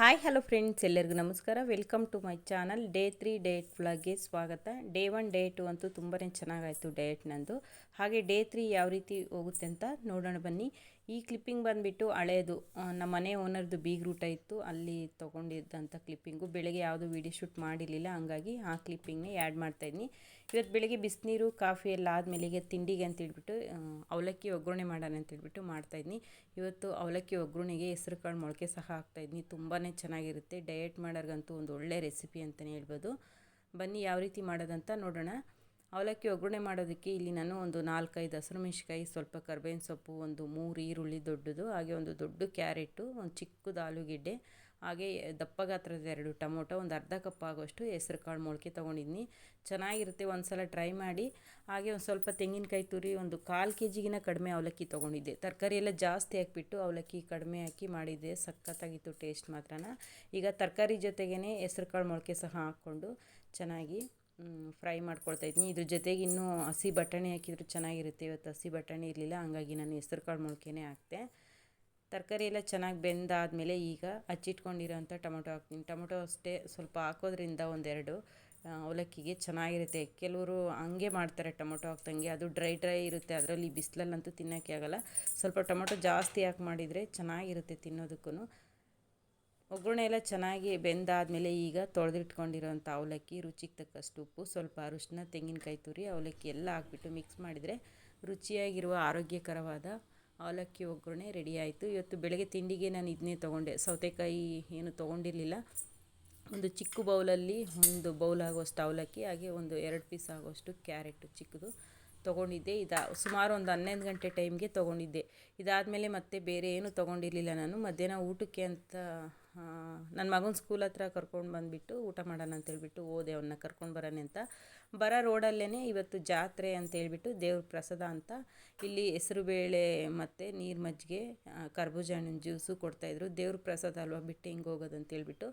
Hi hello friends ಎಲ್ಲರಿಗೂ ನಮಸ್ಕಾರ. Welcome to my channel day three date ವ್ಲಾಗ್ಗೆ ಸ್ವಾಗತ. Day one day to ಅಂತೂ ತುಂಬಾ ಚೆನ್ನಾಗಾಯಿತು ಡೇಟ್ ನಂದು. ಹಾಗೆ ಡೇ ತ್ರೀ ಯಾವ ರೀತಿ ಹೋಗುತ್ತೆ ಅಂತ ನೋಡೋಣ ಬನ್ನಿ. ಈ ಕ್ಲಿಪ್ಪಿಂಗ್ ಬಂದುಬಿಟ್ಟು ಹಳೇದು ನಮ್ಮ ಮನೆ ಓನರ್ದು ಬೀಗ್ ರೂಟ ಇತ್ತು. ಅಲ್ಲಿ ತೊಗೊಂಡಿದ್ದಂಥ ಕ್ಲಿಪ್ಪಿಂಗು ಬೆಳಗ್ಗೆ ಯಾವುದು ವೀಡಿಯೋ ಶೂಟ್ ಮಾಡಿರಲಿಲ್ಲ. ಹಂಗಾಗಿ ಆ ಕ್ಲಿಪ್ಪಿಂಗ್ನೇ ಆ್ಯಡ್ ಮಾಡ್ತಾಯಿದ್ದೀನಿ ಇವತ್ತು ಬೆಳಗ್ಗೆ ಬಿಸಿನೀರು, ಕಾಫಿ ಎಲ್ಲ ಆದಮೇಲೆ ತಿಂಡಿಗೆ ಅಂತ ಹೇಳ್ಬಿಟ್ಟು ಅವಲಕ್ಕಿ ಒಗ್ಗರಣೆ ಮಾಡೋಣ ಅಂತ ಹೇಳ್ಬಿಟ್ಟು ಮಾಡ್ತಾಯಿದ್ನಿ ಇವತ್ತು ಅವಲಕ್ಕಿ ಒಗ್ಗರಣೆಗೆ ಹೆಸರು ಕಾಳು ಮೊಳಕೆ ಸಹ ಹಾಕ್ತಾಯಿದ್ದೀನಿ ತುಂಬಾ ಚೆನ್ನಾಗಿರುತ್ತೆ. ಡಯಟ್ ಮಾಡೋರ್ಗಂತೂ ಒಂದು ಒಳ್ಳೆ ರೆಸಿಪಿ ಅಂತಲೇ ಹೇಳ್ಬೋದು. ಬನ್ನಿ ಯಾವ ರೀತಿ ಮಾಡೋದಂತ ನೋಡೋಣ. ಅವಲಕ್ಕಿ ಒಗ್ಗರಣೆ ಮಾಡೋದಕ್ಕೆ ಇಲ್ಲಿ ನಾನು ಒಂದು ನಾಲ್ಕೈದು ಹಸಿರು ಮೆಣಸಿಕಾಯಿ ಸ್ವಲ್ಪ ಕರ್ಬೇವಿನ ಸೊಪ್ಪು, ಒಂದು ಮೂರು ಈರುಳ್ಳಿ ದೊಡ್ಡದು, ಹಾಗೆ ಒಂದು ದೊಡ್ಡ ಕ್ಯಾರೆಟು, ಒಂದು ಚಿಕ್ಕದು ಆಲೂಗೆಡ್ಡೆ, ಹಾಗೆ ದಪ್ಪ ಗಾತ್ರದ ಎರಡು ಟೊಮೊಟೊ, ಒಂದು ಅರ್ಧ ಕಪ್ ಆಗೋಷ್ಟು ಹೆಸರು ಕಾಳು ಮೊಳಕೆ ತೊಗೊಂಡಿದ್ದೀನಿ ಚೆನ್ನಾಗಿರುತ್ತೆ ಒಂದು ಸಲ ಟ್ರೈ ಮಾಡಿ. ಹಾಗೆ ಒಂದು ಸ್ವಲ್ಪ ತೆಂಗಿನಕಾಯಿ ತುರಿ, ಒಂದು ಕಾಲು ಕೆ ಜಿಗಿನ ಕಡಿಮೆ ಅವಲಕ್ಕಿ ತೊಗೊಂಡಿದ್ದೆ. ತರಕಾರಿ ಎಲ್ಲ ಜಾಸ್ತಿ ಹಾಕಿಬಿಟ್ಟು ಅವಲಕ್ಕಿ ಕಡಿಮೆ ಹಾಕಿ ಮಾಡಿದ್ದೆ. ಸಖತ್ತಾಗಿತ್ತು ಟೇಸ್ಟ್ ಮಾತ್ರನ. ಈಗ ತರಕಾರಿ ಜೊತೆಗೇ ಹೆಸರು ಕಾಳು ಮೊಳಕೆ ಸಹ ಹಾಕ್ಕೊಂಡು ಚೆನ್ನಾಗಿ ಫ್ರೈ ಮಾಡ್ಕೊಳ್ತಾ ಇದ್ದೀನಿ ಇದ್ರ ಜೊತೆಗೆ ಇನ್ನೂ ಹಸಿ ಬಟಾಣಿ ಹಾಕಿದ್ರು ಚೆನ್ನಾಗಿರುತ್ತೆ. ಇವತ್ತು ಹಸಿ ಬಟಾಣಿ ಇರಲಿಲ್ಲ, ಹಂಗಾಗಿ ನಾನು ಹೆಸರು ಕಾಳು ಮೊಳಕೆನೇ ಹಾಕ್ತೆ ತರಕಾರಿ ಎಲ್ಲ ಚೆನ್ನಾಗಿ ಬೆಂದಾದಮೇಲೆ ಈಗ ಹಚ್ಚಿಟ್ಕೊಂಡಿರೋಂಥ ಟೊಮೊಟೊ ಹಾಕ್ತೀನಿ. ಟೊಮೊಟೊ ಅಷ್ಟೇ ಸ್ವಲ್ಪ ಹಾಕೋದ್ರಿಂದ ಒಂದೆರಡು ಅವಲಕ್ಕಿಗೆ ಚೆನ್ನಾಗಿರುತ್ತೆ. ಕೆಲವರು ಹಂಗೆ ಮಾಡ್ತಾರೆ ಟೊಮೊಟೊ ಹಾಕ್ದಂಗೆ. ಅದು ಡ್ರೈ ಡ್ರೈ ಇರುತ್ತೆ, ಅದರಲ್ಲಿ ಬಿಸಿಲಲ್ಲಂತೂ ತಿನ್ನೋಕ್ಕೆ ಆಗಲ್ಲ. ಸ್ವಲ್ಪ ಟೊಮೊಟೊ ಜಾಸ್ತಿ ಹಾಕಿ ಮಾಡಿದರೆ ಚೆನ್ನಾಗಿರುತ್ತೆ ತಿನ್ನೋದಕ್ಕೂ ಒಗ್ಗರಣೆ ಎಲ್ಲ ಚೆನ್ನಾಗಿ ಬೆಂದಾದಮೇಲೆ ಈಗ ತೊಳೆದಿಟ್ಕೊಂಡಿರೋಂಥ ಅವಲಕ್ಕಿ, ರುಚಿಗೆ ತಕ್ಕಷ್ಟು ಉಪ್ಪು, ಸ್ವಲ್ಪ ಅರಿಶಿನ ತೆಂಗಿನಕಾಯಿ ತುರಿ, ಅವಲಕ್ಕಿ ಎಲ್ಲ ಹಾಕ್ಬಿಟ್ಟು ಮಿಕ್ಸ್ ಮಾಡಿದರೆ ರುಚಿಯಾಗಿರುವ ಆರೋಗ್ಯಕರವಾದ ಅವಲಕ್ಕಿ ಒಗ್ಗರಣೆ ರೆಡಿ ಆಯಿತು. ಇವತ್ತು ಬೆಳಗ್ಗೆ ತಿಂಡಿಗೆ ನಾನು ಇದನ್ನೇ ತೊಗೊಂಡೆ. ಸೌತೆಕಾಯಿ ಏನು ತೊಗೊಂಡಿರಲಿಲ್ಲ. ಒಂದು ಚಿಕ್ಕ ಬೌಲಲ್ಲಿ ಒಂದು ಬೌಲ್ ಆಗುವಷ್ಟು ಅವಲಕ್ಕಿ, ಹಾಗೆ ಒಂದು ಎರಡು ಪೀಸ್ ಆಗುವಷ್ಟು ಕ್ಯಾರೆಟು ಚಿಕ್ಕದು. ತೊಗೊಂಡಿದ್ದೆ. ಇದ ಸುಮಾರು ಒಂದು ಹನ್ನೊಂದು ಗಂಟೆ ಟೈಮ್ಗೆ ತೊಗೊಂಡಿದ್ದೆ. ಇದಾದಮೇಲೆ ಮತ್ತೆ ಬೇರೆ ಏನು ತೊಗೊಂಡಿರಲಿಲ್ಲ ನಾನು. ಮಧ್ಯಾಹ್ನ ಊಟಕ್ಕೆ ಅಂತ ನನ್ನ ಮಗನ ಸ್ಕೂಲ್ ಹತ್ರ ಕರ್ಕೊಂಡು ಬಂದುಬಿಟ್ಟು ಊಟ ಮಾಡೋಣ ಅಂತೇಳ್ಬಿಟ್ಟು ಹೋದೆ. ಅವನ್ನ ಕರ್ಕೊಂಡು ಬರೋಣ ಅಂತ. ಬರೋ ರೋಡಲ್ಲೇ ಇವತ್ತು ಜಾತ್ರೆ ಅಂತ ಹೇಳ್ಬಿಟ್ಟು ದೇವ್ರ ಪ್ರಸಾದ ಅಂತ. ಇಲ್ಲಿ ಹೆಸರುಬೇಳೆ ಮತ್ತು ನೀರು ಮಜ್ಜಿಗೆ ಕರ್ಬೂಜ ಹಣ್ಣಿನ ಜ್ಯೂಸು ಕೊಡ್ತಾಯಿದ್ರು ದೇವ್ರ ಪ್ರಸಾದ ಅಲ್ವಾ ಬಿಟ್ಟು ಹಿಂಗೆ ಹೋಗೋದು ಅಂತೇಳ್ಬಿಟ್ಟು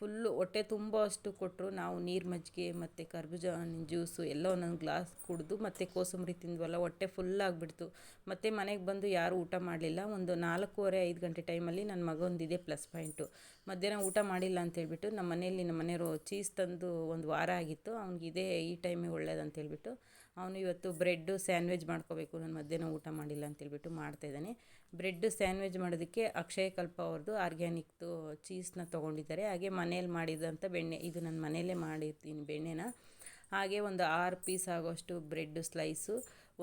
ಫುಲ್ಲು ಹೊಟ್ಟೆ ತುಂಬ ಅಷ್ಟು ಕೊಟ್ಟರು. ನಾವು ನೀರು ಮಜ್ಜಿಗೆ ಮತ್ತು ಕರ್ಬೂಜ ಹಣ್ಣಿನ ಜ್ಯೂಸು ಎಲ್ಲ ಒಂದೊಂದು ಗ್ಲಾಸ್ ಕುಡಿದು ಮತ್ತು ಕೋಸಂಬರಿ ತಿಂದ್ವಲ್ಲ, ಹೊಟ್ಟೆ ಫುಲ್ ಆಗಿಬಿಡ್ತು. ಮತ್ತು ಮನೆಗೆ ಬಂದು ಯಾರೂ ಊಟ ಮಾಡಲಿಲ್ಲ. ಒಂದು ನಾಲ್ಕೂವರೆ, ಐದು ಗಂಟೆ ಟೈಮಲ್ಲಿ ನನ್ನ ಮಗೊಂದಿದೆ ಪ್ಲಸ್ ಪಾಯಿಂಟು ಮಧ್ಯಾಹ್ನ ಊಟ ಮಾಡಿಲ್ಲ ಅಂತೇಳ್ಬಿಟ್ಟು ನಮ್ಮ ಮನೆಯಲ್ಲಿ ನಮ್ಮ ಮನೆಯವರು ಚೀಸ್ ತಂದು ಒಂದು ವಾರ ಆಗಿತ್ತು. ಅವ್ನಿಗಿದೆ ಈ ಟೈಮೇ ಒಳ್ಳೇದು ಅಂತೇಳ್ಬಿಟ್ಟು ಅವನು ಇವತ್ತು ಬ್ರೆಡ್ಡು ಸ್ಯಾಂಡ್ವಿಚ್ ಮಾಡ್ಕೋಬೇಕು, ನಾನು ಮಧ್ಯಾಹ್ನ ಊಟ ಮಾಡಿಲ್ಲ ಅಂತೇಳ್ಬಿಟ್ಟು ಮಾಡ್ತಾಯಿದ್ದಾನೆ ಬ್ರೆಡ್ಡು ಸ್ಯಾಂಡ್ವಿಚ್ ಮಾಡೋದಕ್ಕೆ ಅಕ್ಷಯ ಕಲ್ಪ ಅವ್ರದ್ದು ಆರ್ಗ್ಯಾನಿಕ್ದು ಚೀಸ್ನ ತೊಗೊಂಡಿದ್ದಾರೆ. ಹಾಗೆ ಮನೇಲಿ ಮಾಡಿದಂಥ ಬೆಣ್ಣೆ, ಇದು ನಾನು ಮನೆಯಲ್ಲೇ ಮಾಡಿರ್ತೀನಿ ಬೆಣ್ಣೆನ. ಹಾಗೆ ಒಂದು ಆರು ಪೀಸ್ ಆಗೋಷ್ಟು ಬ್ರೆಡ್ ಸ್ಲೈಸು,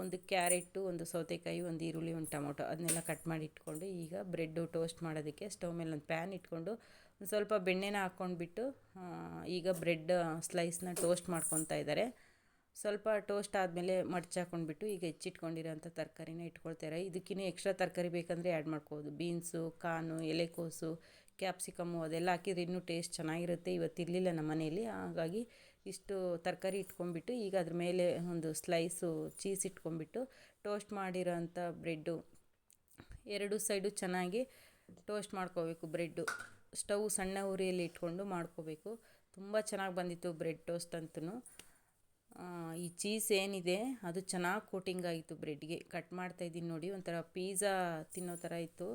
ಒಂದು ಕ್ಯಾರೆಟು ಒಂದು ಸೌತೆಕಾಯಿ, ಒಂದು ಈರುಳ್ಳಿ, ಒಂದು ಟೊಮೊಟೊ ಅದನ್ನೆಲ್ಲ ಕಟ್ ಮಾಡಿ ಇಟ್ಕೊಂಡು ಈಗ ಬ್ರೆಡ್ಡು ಟೋಸ್ಟ್ ಮಾಡೋದಕ್ಕೆ ಸ್ಟವ್ ಮೇಲೆ ಒಂದು ಪ್ಯಾನ್ ಇಟ್ಕೊಂಡು ಒಂದು ಸ್ವಲ್ಪ ಬೆಣ್ಣೆನ ಹಾಕ್ಕೊಂಡ್ಬಿಟ್ಟು ಈಗ ಬ್ರೆಡ್ ಸ್ಲೈಸ್ನ ಟೋಸ್ಟ್ ಮಾಡ್ಕೊತಾ ಇದ್ದಾರೆ. ಸ್ವಲ್ಪ ಟೋಸ್ಟ್ ಆದಮೇಲೆ ಮಡ್ಚಾಕೊಂಡ್ಬಿಟ್ಟು ಈಗ ಹೆಚ್ಚಿಟ್ಕೊಂಡಿರೋಂಥ ತರಕಾರಿನ ಇಟ್ಕೊಳ್ತಾರೆ ಇದಕ್ಕಿನ್ನ ಎಕ್ಸ್ಟ್ರಾ ತರಕಾರಿ ಬೇಕಂದರೆ ಆ್ಯಡ್ ಮಾಡ್ಕೋಬೋದು. ಬೀನ್ಸು ಕಾನು, ಎಲೆಕೋಸು ಕ್ಯಾಪ್ಸಿಕಮ್ಮು ಅದೆಲ್ಲ ಹಾಕಿದ್ರೆ ಇನ್ನೂ ಟೇಸ್ಟ್ ಚೆನ್ನಾಗಿರುತ್ತೆ. ಇವತ್ತು ಇರಲಿಲ್ಲ ನಮ್ಮ ಮನೆಯಲ್ಲಿ. ಹಾಗಾಗಿ ಇಷ್ಟು ತರಕಾರಿ ಇಟ್ಕೊಂಡ್ಬಿಟ್ಟು ಈಗ ಅದ್ರ ಮೇಲೆ ಒಂದು ಸ್ಲೈಸು ಚೀಸ್ ಇಟ್ಕೊಂಡ್ಬಿಟ್ಟು ಟೋಸ್ಟ್ ಮಾಡಿರೋಂಥ ಬ್ರೆಡ್ಡು ಎರಡು ಸೈಡು ಚೆನ್ನಾಗಿ ಟೋಸ್ಟ್ ಮಾಡ್ಕೋಬೇಕು ಬ್ರೆಡ್ಡು ಸ್ಟವ್ ಸಣ್ಣ ಉರಿಯಲ್ಲಿ ಇಟ್ಕೊಂಡು ಮಾಡ್ಕೋಬೇಕು. ತುಂಬ ಚೆನ್ನಾಗಿ ಬಂದಿತ್ತು ಬ್ರೆಡ್ ಟೋಸ್ಟ್ ಅಂತೂ. ಈ ಚೀಸ್ ಏನಿದೆ, ಅದು ಚೆನ್ನಾಗಿ ಕೋಟಿಂಗ್ ಆಗಿತ್ತು ಬ್ರೆಡ್ಗೆ. ಕಟ್ ಮಾಡ್ತಾ ಇದ್ದೀನಿ ನೋಡಿ, ಒಂಥರ ಪೀಝಾ ತಿನ್ನೋ ಥರ ಇತ್ತು.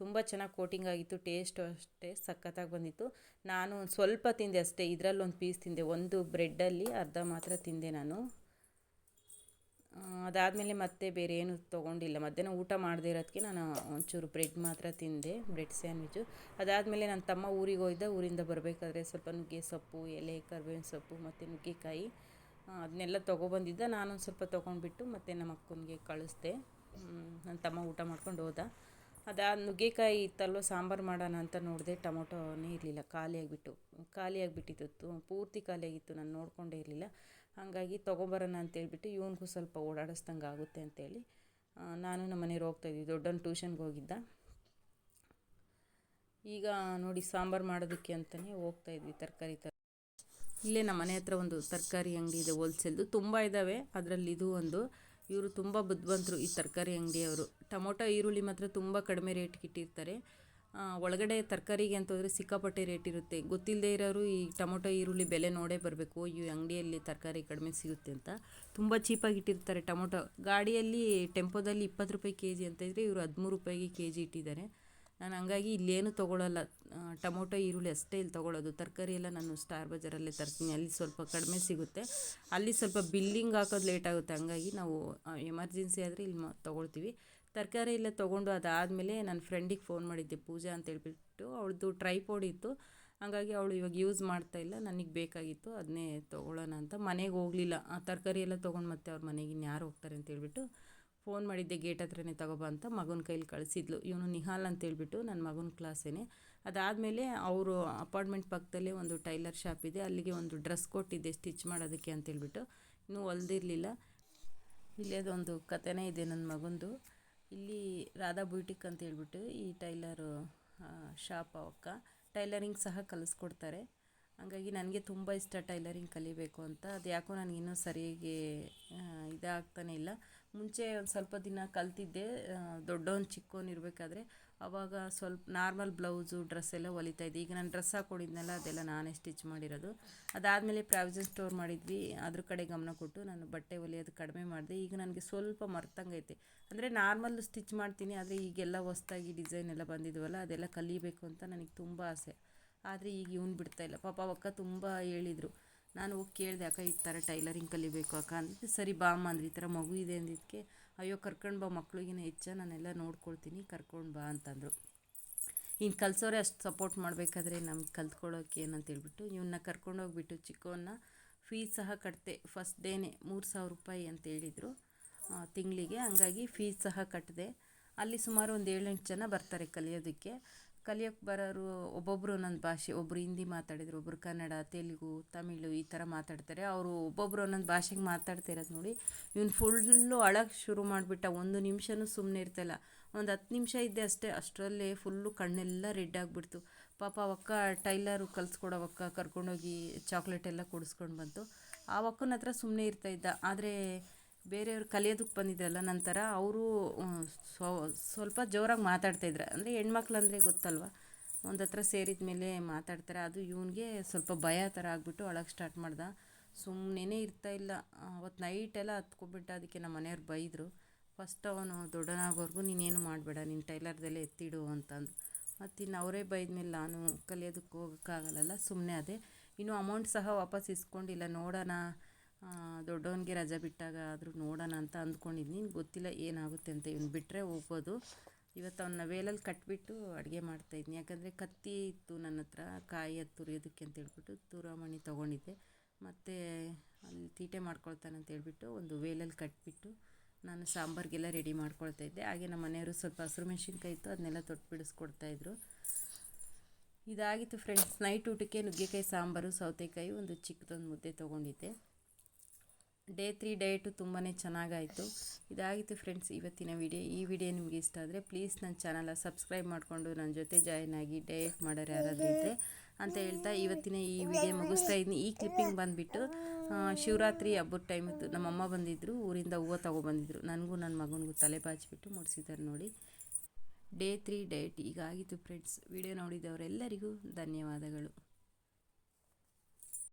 ತುಂಬ ಚೆನ್ನಾಗಿ ಕೋಟಿಂಗ್ ಆಗಿತ್ತು, ಟೇಸ್ಟು ಅಷ್ಟೇ ಸಖತ್ತಾಗಿ ಬಂದಿತ್ತು. ನಾನು ಒಂದು ಸ್ವಲ್ಪ ತಿಂದೆ ಅಷ್ಟೇ ಇದರಲ್ಲಿ ಒಂದು ಪೀಸ್ ತಿಂದೆ, ಒಂದು ಬ್ರೆಡ್ಡಲ್ಲಿ ಅರ್ಧ ಮಾತ್ರ ತಿಂದೆ ನಾನು. ಅದಾದಮೇಲೆ ಮತ್ತೆ ಬೇರೆ ಏನು ತೊಗೊಂಡಿಲ್ಲ. ಮಧ್ಯಾಹ್ನ ಊಟ ಮಾಡದೇ ಇರೋದಕ್ಕೆ ನಾನು ಒಂಚೂರು ಬ್ರೆಡ್ ಮಾತ್ರ ತಿಂದೆ, ಬ್ರೆಡ್ ಸ್ಯಾಂಡ್ವಿಚು. ಅದಾದಮೇಲೆ ನನ್ನ ತಮ್ಮ ಊರಿಗೆ ಹೋಯ್ದೆ, ಊರಿಂದ ಬರಬೇಕಾದ್ರೆ ಸ್ವಲ್ಪ ನುಗ್ಗೆ ಸೊಪ್ಪು, ಎಲೆ, ಕರ್ಬೇವಿನ ಸೊಪ್ಪು ಮತ್ತು ನುಗ್ಗೆಕಾಯಿ. ಅದನ್ನೆಲ್ಲ ತೊಗೊಬಂದಿದ್ದ ನಾನು ಒಂದು ಸ್ವಲ್ಪ ತೊಗೊಂಡ್ಬಿಟ್ಟು ಮತ್ತು ನಮ್ಮ ಅಕ್ಕನಿಗೆ ಕಳಿಸ್ದೆ. ನನ್ನ ತಮ್ಮ ಊಟ ಮಾಡ್ಕೊಂಡು ಹೋದ. ಅದಾದ ನುಗ್ಗೆಕಾಯಿ ಇತ್ತಲ್ವ ಸಾಂಬಾರು ಮಾಡೋಣ ಅಂತ ನೋಡಿದೆ, ಟೊಮೊಟೊನೇ ಇರಲಿಲ್ಲ ಖಾಲಿಯಾಗಿಬಿಟ್ಟು ಖಾಲಿಯಾಗಿಬಿಟ್ಟಿತ್ತು ಪೂರ್ತಿ ಖಾಲಿಯಾಗಿತ್ತು ನಾನು ನೋಡ್ಕೊಂಡೇ ಇರಲಿಲ್ಲ. ಹಾಗಾಗಿ ತೊಗೊಬರೋಣ ಅಂತೇಳ್ಬಿಟ್ಟು ಇವನಿಗೂ ಸ್ವಲ್ಪ ಓಡಾಡಿಸ್ದಂಗೆ ಆಗುತ್ತೆ ಅಂತೇಳಿ ನಾನು ನಮ್ಮ ಮನೆಯವ್ರು ಹೋಗ್ತಾಯಿದ್ವಿ ದೊಡ್ಡವನು ಟ್ಯೂಷನ್ಗೆ ಹೋಗಿದ್ದ. ಈಗ ನೋಡಿ ಸಾಂಬಾರು ಮಾಡೋದಕ್ಕೆ ಅಂತಲೇ ಹೋಗ್ತಾಯಿದ್ವಿ ತರಕಾರಿ ತರ. ಇಲ್ಲೇ ನಮ್ಮ ಮನೆ ಹತ್ರ ಒಂದು ತರಕಾರಿ ಅಂಗಡಿ ಇದೆ ಹೋಲ್ಸೇಲ್ದು ತುಂಬ ಇದ್ದಾವೆ ಅದರಲ್ಲಿ ಇದು ಒಂದು, ಇವರು ತುಂಬ ಬುದ್ಧಿವಂತರು ಈ ತರಕಾರಿ ಅಂಗಡಿಯವರು. ಟೊಮೊಟೊ, ಈರುಳ್ಳಿ ಮಾತ್ರ ತುಂಬ ಕಡಿಮೆ ರೇಟ್ಗೆ ಇಟ್ಟಿರ್ತಾರೆ ಒಳಗಡೆ ತರಕಾರಿಗೆ ಅಂತಂದರೆ ಸಿಕ್ಕಾಪಟ್ಟೆ ರೇಟ್ ಇರುತ್ತೆ. ಗೊತ್ತಿಲ್ಲದೆ ಇರೋರು ಈ ಟೊಮೊಟೊ, ಈರುಳ್ಳಿ ಬೆಲೆ ನೋಡೇ ಬರಬೇಕು. ಈ ಅಂಗಡಿಯಲ್ಲಿ ತರಕಾರಿ ಕಡಿಮೆ ಸಿಗುತ್ತೆ ಅಂತ. ತುಂಬ ಚೀಪಾಗಿ ಇಟ್ಟಿರ್ತಾರೆ ಟೊಮೊಟೊ. ಗಾಡಿಯಲ್ಲಿ, ಟೆಂಪೋದಲ್ಲಿ ಇಪ್ಪತ್ತು ರೂಪಾಯಿ ಕೆ ಜಿ ಅಂತ ಇದ್ದರೆ ಇವರು ಹದಿಮೂರು ರೂಪಾಯಿಗೆ ಕೆ ಜಿ ಇಟ್ಟಿದ್ದಾರೆ. ನಾನು ಹಂಗಾಗಿ ಇಲ್ಲೇನು ತೊಗೊಳಲ್ಲ. ಟೊಮೊಟೊ, ಈರುಳ್ಳಿ ಅಷ್ಟೇ ಇಲ್ಲಿ ತೊಗೊಳೋದು. ತರಕಾರಿ ಎಲ್ಲ ನಾನು ಸ್ಟಾರ್ ಬಜಾರಲ್ಲೇ ತರ್ತೀನಿ. ಅಲ್ಲಿ ಸ್ವಲ್ಪ ಕಡಿಮೆ ಸಿಗುತ್ತೆ. ಅಲ್ಲಿ ಸ್ವಲ್ಪ ಬಿಲ್ಲಿಂಗ್ ಹಾಕೋದು ಲೇಟ್ ಆಗುತ್ತೆ. ಹಂಗಾಗಿ ನಾವು ಎಮರ್ಜೆನ್ಸಿ ಆದರೆ ಇಲ್ಲಿ ಮ, ತೊಗೊಳ್ತೀವಿ. ತರಕಾರಿ ಎಲ್ಲ ತೊಗೊಂಡು ಅದಾದಮೇಲೆ ನನ್ನ ಫ್ರೆಂಡಿಗೆ ಫೋನ್ ಮಾಡಿದ್ದೆ, ಪೂಜಾ ಅಂತ ಹೇಳ್ಬಿಟ್ಟು. ಅವಳದು ಟ್ರೈಪೋಡ್ ಇತ್ತು. ಹಾಗಾಗಿ ಅವಳು ಇವಾಗ ಯೂಸ್ ಮಾಡ್ತಾ ಇಲ್ಲ. ನನಗೆ ಬೇಕಾಗಿತ್ತು. ಅದನ್ನೇ ತೊಗೊಳ್ಳೋಣ ಅಂತ. ಮನೆಗೆ ಹೋಗಲಿಲ್ಲ. ಆ, ತರಕಾರಿ ಎಲ್ಲ ತೊಗೊಂಡು ಮತ್ತೆ ಅವ್ರ ಮನೆಗೆ ಇನ್ಯಾರು ಹೋಗ್ತಾರೆ ಅಂತ ಹೇಳ್ಬಿಟ್ಟು ಫೋನ್ ಮಾಡಿದ್ದೆ, ಗೇಟ್ ಹತ್ರನೇ ತಗೋಬ ಅಂತ ಮಗನ ಕೈಲಿ ಕಳಿಸಿದ್ಲು. ಇವನು ನಿಹಾಲ್ ಅಂತ ಹೇಳ್ಬಿಟ್ಟು ನನ್ನ ಮಗನ ಕ್ಲಾಸೇನೆ. ಅದಾದಮೇಲೆ ಅವರು ಅಪಾರ್ಟ್ಮೆಂಟ್ ಪಕ್ಕದಲ್ಲೇ ಒಂದು ಟೈಲರ್ ಶಾಪ್ ಇದೆ. ಅಲ್ಲಿಗೆ ಒಂದು ಡ್ರೆಸ್ ಕೊಟ್ಟಿದ್ದೆ, ಸ್ಟಿಚ್ ಮಾಡೋದಕ್ಕೆ ಅಂತೇಳ್ಬಿಟ್ಟು ಇನ್ನೂ ಹೊಲ್ದಿರಲಿಲ್ಲ. ಇಲ್ಲಿ ಅದೊಂದು ಕಥೆನೇ ಇದೆ ನನ್ನ ಮಗಂದು. ಇಲ್ಲಿ ರಾಧಾ ಬ್ಯೂಟಿಕ್ ಅಂತ ಹೇಳ್ಬಿಟ್ಟು ಈ ಟೈಲರು ಶಾಪ್ ಅವಕ್ಕ ಟೈಲರಿಂಗ್ ಸಹ ಕಲಿಸ್ಕೊಡ್ತಾರೆ. ಹಾಗಾಗಿ ನನಗೆ ತುಂಬ ಇಷ್ಟ ಟೈಲರಿಂಗ್ ಕಲಿಬೇಕು ಅಂತ. ಅದು ಯಾಕೋ ನನಗಿನ್ನೂ ಸರಿಯಾಗಿ ಇದಾಗ್ತಾನೆ ಇಲ್ಲ. ಮುಂಚೆ ಒಂದು ಸ್ವಲ್ಪ ದಿನ ಕಲ್ತಿದ್ದೆ ದೊಡ್ಡವನು ಚಿಕ್ಕವನು ಇರಬೇಕಾದ್ರೆ ಆವಾಗ ಸ್ವಲ್ಪ ನಾರ್ಮಲ್ ಬ್ಲೌಸು, ಡ್ರೆಸ್ ಎಲ್ಲ ಹೊಲಿತಾ ಇದ್ದೆ. ಈಗ ನಾನು ಡ್ರೆಸ್ ಹಾಕ್ಕೊಂಡಿದ್ನಲ್ಲ ಅದೆಲ್ಲ ನಾನೇ ಸ್ಟಿಚ್ ಮಾಡಿರೋದು. ಅದಾದಮೇಲೆ ಪ್ರಾವಿಷನ್ ಸ್ಟೋರ್ ಮಾಡಿದ್ವಿ. ಅದ್ರ ಕಡೆ ಗಮನ ಕೊಟ್ಟು ನಾನು ಬಟ್ಟೆ ಹೊಲಿಯೋದು ಕಡಿಮೆ ಮಾಡಿದೆ. ಈಗ ನನಗೆ ಸ್ವಲ್ಪ ಮರ್ತಂಗೈತೆ ಅಂದರೆ ನಾರ್ಮಲ್ ಸ್ಟಿಚ್ ಮಾಡ್ತೀನಿ, ಆದರೆ ಈಗೆಲ್ಲ ಹೊಸ್ದಾಗಿ ಡಿಸೈನ್ ಎಲ್ಲ ಬಂದಿದ್ವಲ್ಲ, ಅದೆಲ್ಲ ಕಲಿಬೇಕು ಅಂತ ನನಗೆ ತುಂಬ ಆಸೆ. ಆದರೆ ಈಗ ಇವ್ನು ಬಿಡ್ತಾ ಇಲ್ಲ. ಪಾಪ ಅವಕ್ಕ ತುಂಬ ಹೇಳಿದರು. ನಾನು ಹೋಗಿ ಕೇಳಿದೆ, ಅಕ್ಕ, ಈ ಥರ ಟೈಲರಿಂಗ್ ಕಲಿಬೇಕು ಅಕ್ಕ. ಅಂದ್ರೆ ಸರಿ ಬಾ ಅಮ್ಮ ಅಂದ್ರೆ ಈ ಥರ ಮಗು ಇದೆ ಅಂದಿದ್ದಕ್ಕೆ ಅಯ್ಯೋ, ಕರ್ಕೊಂಡು ಬಾ, ಮಕ್ಳಿಗಿನ ಹೆಚ್ಚ, ನಾನೆಲ್ಲ ನೋಡ್ಕೊಳ್ತೀನಿ, ಕರ್ಕೊಂಡು ಬಾ, ಅಂತಂದರು. ಇನ್ನು ಕಲ್ಸೋರೆ ಅಷ್ಟು ಸಪೋರ್ಟ್ ಮಾಡಬೇಕಾದ್ರೆ ನಮ್ಗೆ ಕಲ್ತ್ಕೊಳ್ಳೋಕೆ ಏನಂತ ಹೇಳ್ಬಿಟ್ಟು ಇವನ್ನ ಕರ್ಕೊಂಡೋಗ್ಬಿಟ್ಟು ಚಿಕ್ಕವನ್ನ ಫೀಸ್ ಸಹ ಕಟ್ಟಿದೆ ಫಸ್ಟ್ ಡೇನೇ ಮೂರು ಸಾವಿರ ರೂಪಾಯಿ ಅಂತ ಹೇಳಿದರು. ತಿಂಗಳಿಗೆ, ಹಂಗಾಗಿ ಫೀಸ್ ಸಹ ಕಟ್ಟಿದೆ ಅಲ್ಲಿ ಸುಮಾರು ಒಂದು ಏಳೆಂಟು ಜನ ಬರ್ತಾರೆ ಕಲಿಯೋದಕ್ಕೆ. ಕಲಿಯೋಕ್ಕೆ ಬರೋರು ಒಬ್ಬೊಬ್ಬರು ಒಂದೊಂದು ಭಾಷೆ ಒಬ್ಬರು ಹಿಂದಿ ಮಾತಾಡಿದ್ರು ಒಬ್ಬರು ಕನ್ನಡ, ತೆಲುಗು, ತಮಿಳು ಈ ಥರ ಮಾತಾಡ್ತಾರೆ. ಅವರು ಒಬ್ಬೊಬ್ಬರು ಒಂದೊಂದು ಭಾಷೆಗೆ ಮಾತಾಡ್ತಾ ಇರೋದು ನೋಡಿ, ಇವ್ನು ಫುಲ್ಲು ಅಳಕ್ಕೆ ಶುರು ಮಾಡಿಬಿಟ್ಟ ಒಂದು ನಿಮಿಷನೂ ಸುಮ್ಮನೆ ಇರ್ತಾಯಿಲ್ಲ ಒಂದು ಹತ್ತು ನಿಮಿಷ ಇದ್ದೆ ಅಷ್ಟೇ, ಅಷ್ಟರಲ್ಲೇ ಫುಲ್ಲು ಕಣ್ಣೆಲ್ಲ ರೆಡ್ ಆಗಿಬಿಡ್ತು. ಪಾಪ ಅವಕ್ಕ ಟೈಲರು ಕಲಿಸ್ಕೊಡೋವಕ್ಕ ಕರ್ಕೊಂಡೋಗಿ ಚಾಕ್ಲೇಟ್ ಎಲ್ಲ ಕೊಡಿಸ್ಕೊಂಡು ಬಂತು. ಆ ಅಕ್ಕನ ಹತ್ರ ಸುಮ್ಮನೆ ಇರ್ತಾಯಿದ್ದ ಆದರೆ ಬೇರೆಯವ್ರು ಕಲಿಯೋದಕ್ಕೆ ಬಂದಿದ್ರಲ್ಲ ನಂತರ ಅವರು ಸ್ವಲ್ಪ ಜೋರಾಗಿ ಮಾತಾಡ್ತಾಯಿದ್ರು ಅಂದರೆ ಹೆಣ್ಮಕ್ಳು ಅಂದರೆ ಗೊತ್ತಲ್ವ? ಒಂದು ಹತ್ರ ಸೇರಿದ ಮೇಲೆ ಮಾತಾಡ್ತಾರೆ. ಅದು ಇವನಿಗೆ ಸ್ವಲ್ಪ ಭಯ ಥರ ಆಗಿಬಿಟ್ಟು ಅಳಕ್ಕೆ ಸ್ಟಾರ್ಟ್ ಮಾಡ್ದ. ಸುಮ್ಮನೆ ಇಲ್ಲ. ಅವತ್ತು ನೈಟೆಲ್ಲ ಹತ್ಕೊಬಿಟ್ಟ, ಅದಕ್ಕೆ ನಮ್ಮ ಮನೆಯವ್ರು ಬೈದರು. ಫಸ್ಟ್ ಅವನು ದೊಡ್ಡನಾಗೋವರೆಗೂ ನೀನೇನು ಮಾಡಬೇಡ, ನೀನು ಟೈಲರ್ದಲ್ಲೇ ಎತ್ತಿಡು ಅಂತಂದು ಮತ್ತು ಇನ್ನು ಅವರೇ ಬೈದ ಮೇಲೆ ನಾನು ಕಲಿಯೋದಕ್ಕೆ ಹೋಗೋಕ್ಕಾಗಲ್ಲಲ್ಲ ಸುಮ್ಮನೆ ಅದೇ. ಇನ್ನು ಅಮೌಂಟ್ ಸಹ ವಾಪಸ್ ಇಸ್ಕೊಂಡಿಲ್ಲ. ನೋಡೋಣ ದೊಡ್ಡವನಿಗೆ ರಜೆ ಬಿಟ್ಟಾಗ ಆದರೂ ನೋಡೋಣ ಅಂತ ಅಂದ್ಕೊಂಡಿದ್ದೀನಿ ಗೊತ್ತಿಲ್ಲ ಏನಾಗುತ್ತೆ ಅಂತ ಇವ್ನು ಬಿಟ್ಟರೆ ಹೋಗ್ಬೋದು. ಇವತ್ತು ಅವನ್ನ ವೇಲಲ್ಲಿ ಕಟ್ಬಿಟ್ಟು ಅಡುಗೆ ಮಾಡ್ತಾಯಿದ್ನಿ ಯಾಕಂದರೆ ಕತ್ತಿ ಇತ್ತು ನನ್ನ ಹತ್ರ, ಕಾಯಿ ಅದು ತುರಿಯೋದಕ್ಕೆ ಅಂತ ಹೇಳ್ಬಿಟ್ಟು ತುರಮಣಿ ತೊಗೊಂಡಿದ್ದೆ. ಮತ್ತು ಅಲ್ಲಿ ತೀಟೆ ಮಾಡ್ಕೊಳ್ತಾನೆ ಅಂತ ಹೇಳ್ಬಿಟ್ಟು ಒಂದು ವೇಲಲ್ಲಿ ಕಟ್ಬಿಟ್ಟು ನಾನು ಸಾಂಬಾರಿಗೆಲ್ಲ ರೆಡಿ ಮಾಡ್ಕೊಳ್ತಾ ಇದ್ದೆ. ಹಾಗೆ ನಮ್ಮ ಮನೆಯವರು ಸ್ವಲ್ಪ ಹಸಿರು ಮೆಣಸಿನ್ಕಾಯಿ ಇತ್ತು, ಅದನ್ನೆಲ್ಲ ತೊಟ್ಟು ಬಿಡಿಸ್ಕೊಡ್ತಾಯಿದ್ರು ಇದಾಗಿತ್ತು ಫ್ರೆಂಡ್ಸ್, ನೈಟ್ ಊಟಕ್ಕೆ ನುಗ್ಗೆಕಾಯಿ, ಸಾಂಬಾರು, ಸೌತೆಕಾಯಿ ಒಂದು ಚಿಕ್ಕದೊಂದು ಮುದ್ದೆ ತೊಗೊಂಡಿದ್ದೆ. ಡೇ ತ್ರೀ ಡಯಟು ತುಂಬಾ ಚೆನ್ನಾಗಾಯಿತು. ಇದಾಗಿತ್ತು ಫ್ರೆಂಡ್ಸ್, ಇವತ್ತಿನ ವಿಡಿಯೋ. ಈ ವಿಡಿಯೋ ನಿಮಗೆ ಇಷ್ಟ ಆದರೆ ಪ್ಲೀಸ್ ನನ್ನ ಚಾನಲ ಸಬ್ಸ್ಕ್ರೈಬ್ ಮಾಡಿಕೊಂಡು ನನ್ನ ಜೊತೆ ಜಾಯ್ನ್ ಆಗಿ ಡಯಟ್ ಮಾಡೋರು ಯಾರಾದರೂ ಇದ್ದರೆ ಅಂತ ಹೇಳ್ತಾ ಇವತ್ತಿನ ಈ ವಿಡಿಯೋ ಮುಗಿಸ್ತಾ ಇದ್ದೀನಿ. ಈ ಕ್ಲಿಪ್ಪಿಂಗ್ ಬಂದುಬಿಟ್ಟು ಶಿವರಾತ್ರಿ ಹಬ್ಬದ ಇತ್ತು ನಮ್ಮಮ್ಮ ಬಂದಿದ್ದರು ಊರಿಂದ ಹೂವು ತೊಗೊಬಂದಿದ್ರು. ನನಗೂ ನನ್ನ ಮಗನಿಗೂ ತಲೆ ಬಾಚಿಬಿಟ್ಟು ಮುಡಿಸಿದ್ದಾರೆ ನೋಡಿ. ಡೇ ತ್ರೀ ಈಗ ಈಗಾಗಿತ್ತು ಫ್ರೆಂಡ್ಸ್, ವಿಡಿಯೋ ನೋಡಿದವರೆಲ್ಲರಿಗೂ ಧನ್ಯವಾದಗಳು.